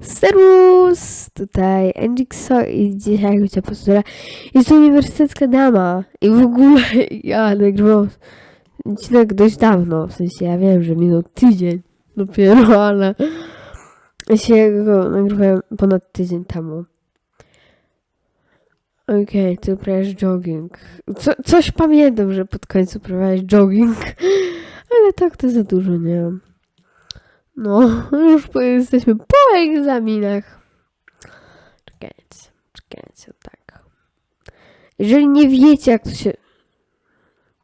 Servus! Tutaj Engixo i dzisiaj wiecie postura jest uniwersytecka dama i w ogóle ja nagrywam odcinek dość dawno, w sensie ja wiem, że minął tydzień dopiero, ale ja się go nagrywałem ponad tydzień temu. Okej, ty uprawiasz jogging. Co, coś pamiętam, że pod końcu uprawiałeś jogging, ale tak to za dużo nie. No, już jesteśmy po egzaminach. Czekajcie, czekajcie, tak. Jeżeli nie wiecie, jak to się...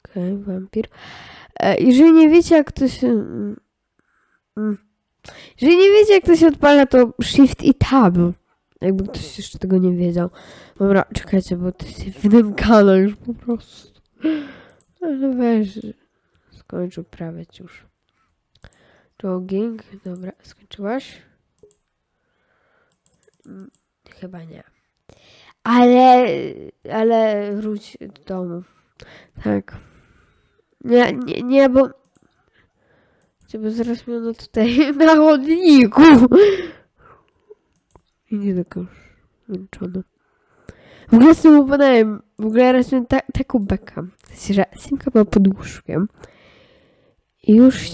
Okej, wampir. E, jeżeli nie wiecie, jak to się... mm, mm. Jeżeli nie wiecie, jak to się odpala, to Shift i Tab. Jakby ktoś jeszcze tego nie wiedział. Dobra, czekajcie, bo to się wynękano już po prostu. Ale weź, skończ uprawiać już. Jogging, dobra, skończyłaś? Mm, Chyba nie. Ale, ale wróć do domu. Tak. Nie, nie, nie, bo... Bo zaraz mnie ono tutaj na chodniku. I nie taka już zmęczona. W ogóle z tym opadałem. W ogóle miałem ta, taką bekę. W sensie, że Simka była pod łóżkiem. I już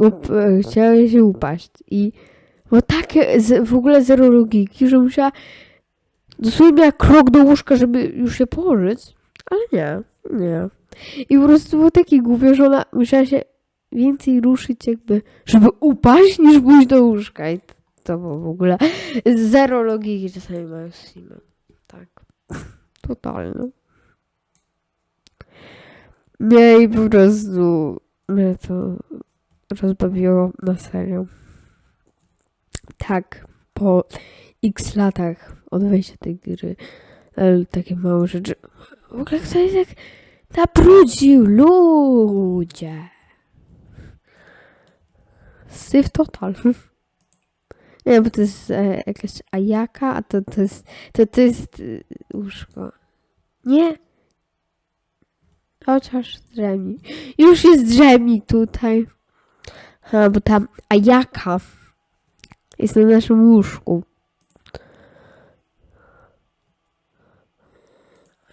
up, chciała się upaść. I bo takie z, w ogóle zero logiki, że musiała dosłownie miała krok do łóżka, żeby już się położyć. Ale nie, nie. I po prostu było takie głupie, że ona musiała się więcej ruszyć jakby, żeby upaść, niż pójść do łóżka. I to było w ogóle zero logiki czasami mają simy. Tak. Totalne. Nie, i po prostu mnie to rozbawiło na serio. Tak, po x latach od wejścia tej gry, takie małe rzeczy. W ogóle ktoś tak nabrudził ludzie. Syf total. Nie, bo to jest e, jakaś ajaka, a to, to jest, to, to jest e, łóżko. Nie. Chociaż drzemni. Już jest drzemnik tutaj. A, bo tam ajaka jest na naszym łóżku.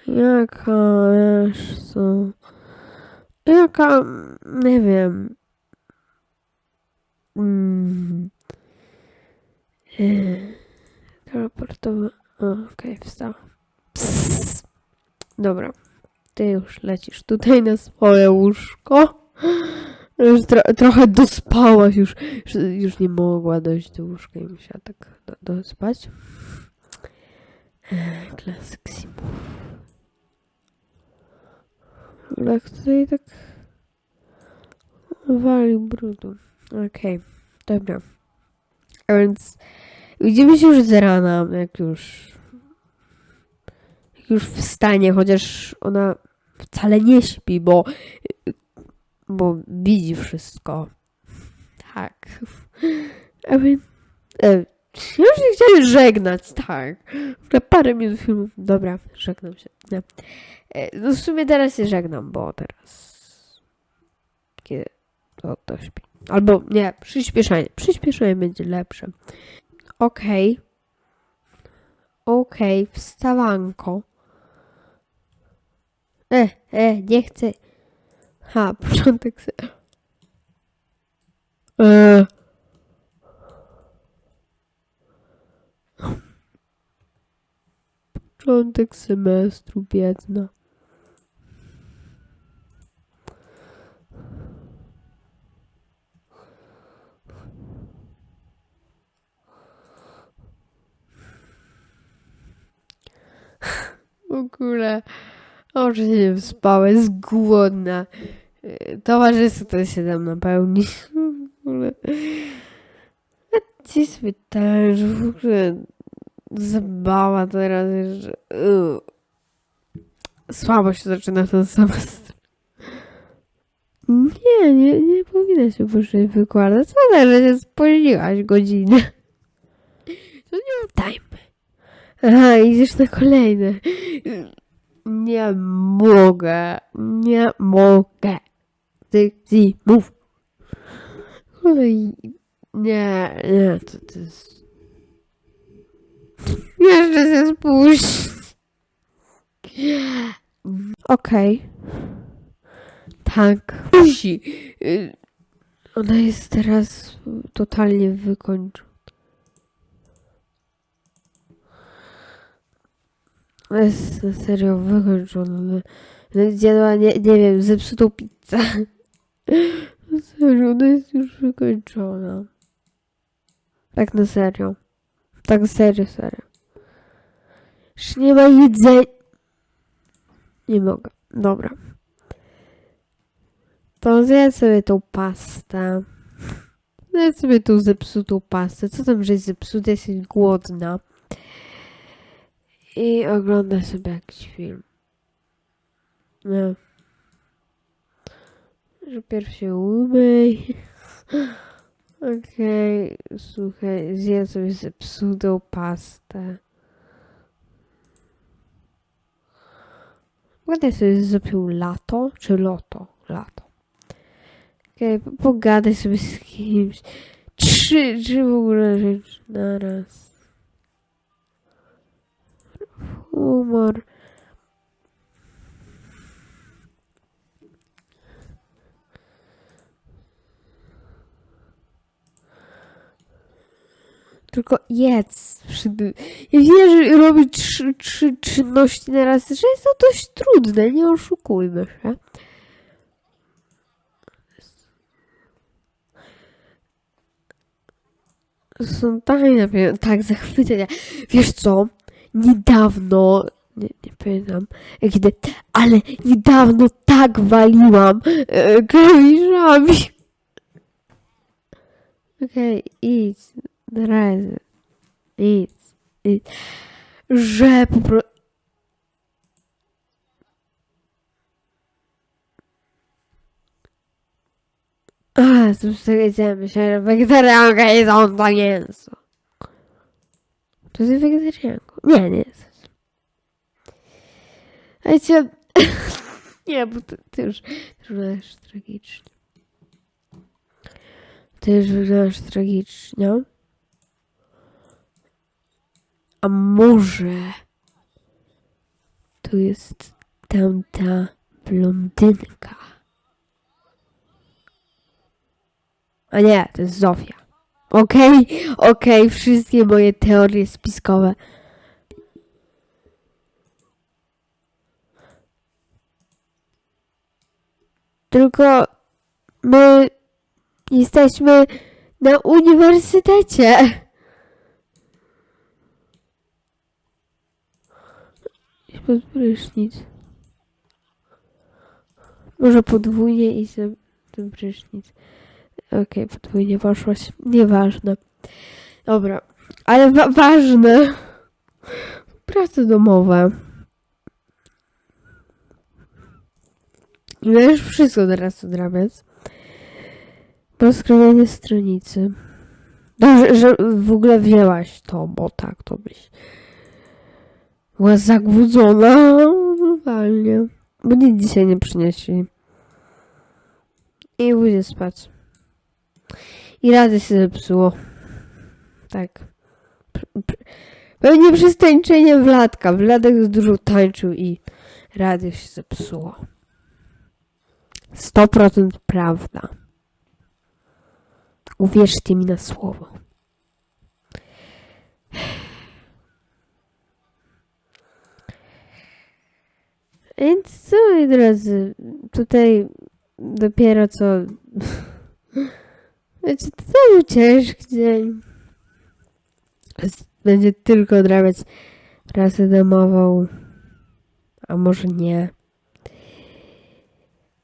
Jaka, wiesz co? Jaka, nie wiem. Mm. Yy, Teleportowa. Okej, wstała. Psst. Dobra. Ty już lecisz tutaj na swoje łóżko. Już tro trochę dospałaś, już, już, już nie mogła dojść do łóżka i musiała tak do dospać. Eee, Klasyk Simów. Ale tutaj tak walił brudu. Okej, dobra. A więc widzimy się już z rana, jak już jak już wstanie, chociaż ona wcale nie śpi, bo bo widzi wszystko. Tak. A więc e, już nie chciałem żegnać, tak. Na parę minut filmu. Dobra, żegnam się. E, no w sumie teraz się żegnam, bo teraz kiedy to, to śpi. Albo nie, przyspieszenie. Przyspieszenie będzie lepsze. Okej. Okej, wstawanko. E, e, nie chcę. Ha, początek se... E. Początek semestru, biedna. W ogóle, oczy się wyspała, jest głodna. E, Towarzystwo to się tam napełni. W ogóle. A ci sobie też w ogóle zabawa teraz jeszcze. Ugh. Słabo się zaczyna ten semestr. Nie, nie, nie powinna się później wykładać. Co że się spóźniłaś godzinę? To nie ma time. Aha, idziesz na kolejne. nie mogę. Nie mogę. Ty, ty, mów. Nie, nie, to, to jest... Jeszcze się spuść. Okej. Tak. Musi. Y, Ona jest teraz totalnie wykończona. Jest serio wykończona. Zjadła, nie, nie wiem, zepsutą pizzę. Serio, ona jest już wykończona. Tak na serio. Tak serio, serio. Już nie ma jedzenia. Nie mogę. Dobra. To zjedz sobie tą pastę. Zjedz sobie tą zepsutą pastę. Co tam, że jest zepsuta, głodna. I oglądaj sobie jakiś film. Nie. Że pierw się umyj. Okej, słuchaj, zjedz sobie zepsutą pastę. Pogadaj sobie z Zopią lato, czy loto? Lato. Okej, po- pogadaj sobie z kimś. Trzy, trzy w ogóle rzeczy naraz. Humor. Tylko jedz. Ja wiem, że robić trzy, trzy czynności na raz, że jest to dość trudne, nie oszukujmy się. Są wiem, tak zachwycenia. Wiesz co? Niedawno, nie, nie pamiętam kiedy, ale niedawno tak waliłam e, klawiszami. Okej, idź, na razie. Idź, idź. Że po prostu... A, myślałem, że wegetarianka jedzą to mięso. To jest wegetarianką. Nie, nie jest. Wiecie, nie, bo ty, ty już, wyglądasz tragicznie. Ty już wyglądasz tragicznie. A może to jest tamta blondynka? A nie, to jest Zofia. Okej, okej, wszystkie moje teorie spiskowe. Tylko my jesteśmy na uniwersytecie. Pod prysznic. Może podwójnie i za ten prysznic. Okej, podwójnie poszłaś. Nieważne. Dobra, ale wa- ważne. Prace domowe. Możesz wszystko teraz odrabiać. Rozkrowienie stronicy. Dobrze, że w ogóle wzięłaś to, bo tak to byś była zagłudzona. Totalnie. Bo nic dzisiaj nie przynieśli. I pójdzie spać. I rady się zepsuło. Tak. Pewnie przez tańczenie Wladka. Wladek dużo tańczył i radio się zepsuło. 100% prawda. Uwierzcie mi na słowo. Więc co, moi drodzy, tutaj dopiero co... Wiecie, to był ciężki dzień. Będzie tylko odrabiać pracę domową. A może nie.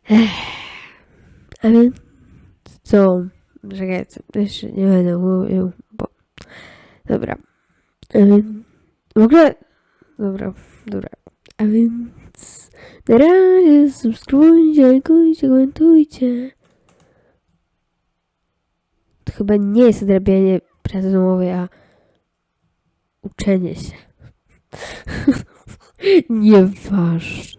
Ech. A więc co? Czekajcie, jeszcze nie będę mówił, bo... Dobra. A więc... W ogóle... Dobra, dobra. A więc... Na razie subskrybujcie, lajkujcie, komentujcie. To chyba nie jest odrabianie pracy domowej, a uczenie się. Nieważne.